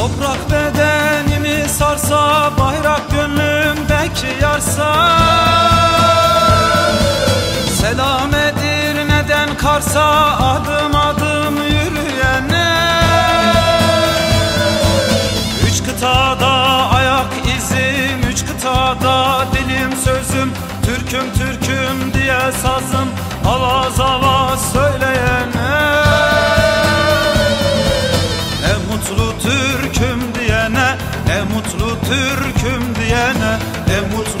Toprak bedenimi sarsa bayrak gönlümdeki yarsa. Selamedir neden karsa adım adım yürüyene. Üç kıtada ayak izim, üç kıtada dilim sözüm. Türküm Türküm diye sazım. Alazava Türküm diyene Ne mutlu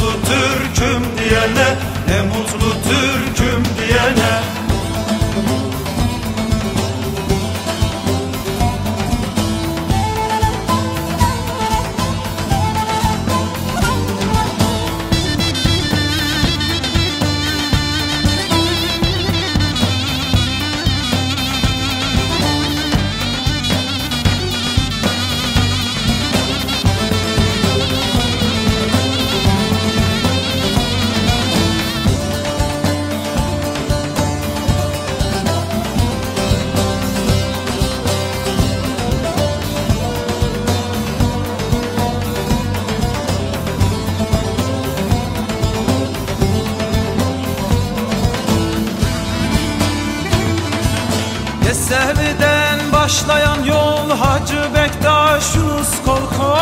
Yesevi'den başlayan yol Hacı Bektaş Yunus Kolko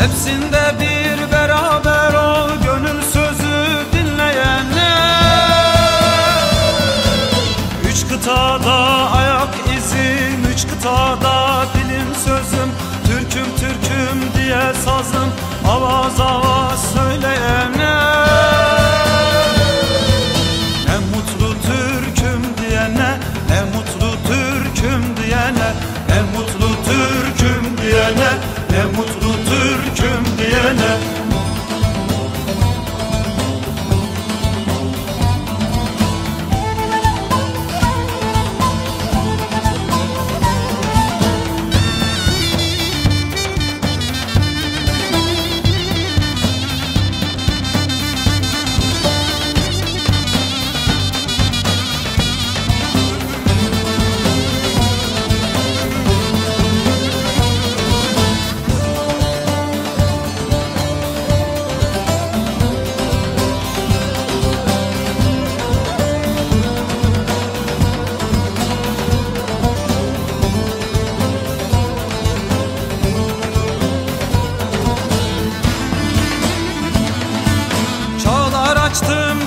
Hepsinde bir beraber ol Gönül sözü dinleyene. Üç kıtada ayak izim Üç kıtada dilim sözüm. Türküm Türküm diye sazım Avaz avaz söyleyene. Ne mutlu Türk'üm Türk'üm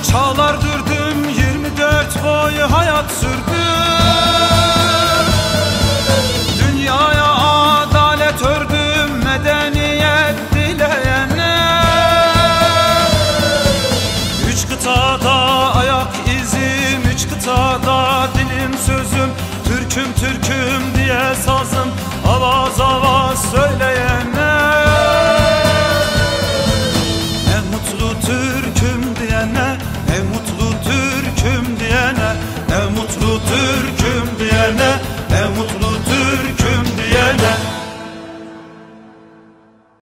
çağlar dürdüm 24 boy hayat sürdüm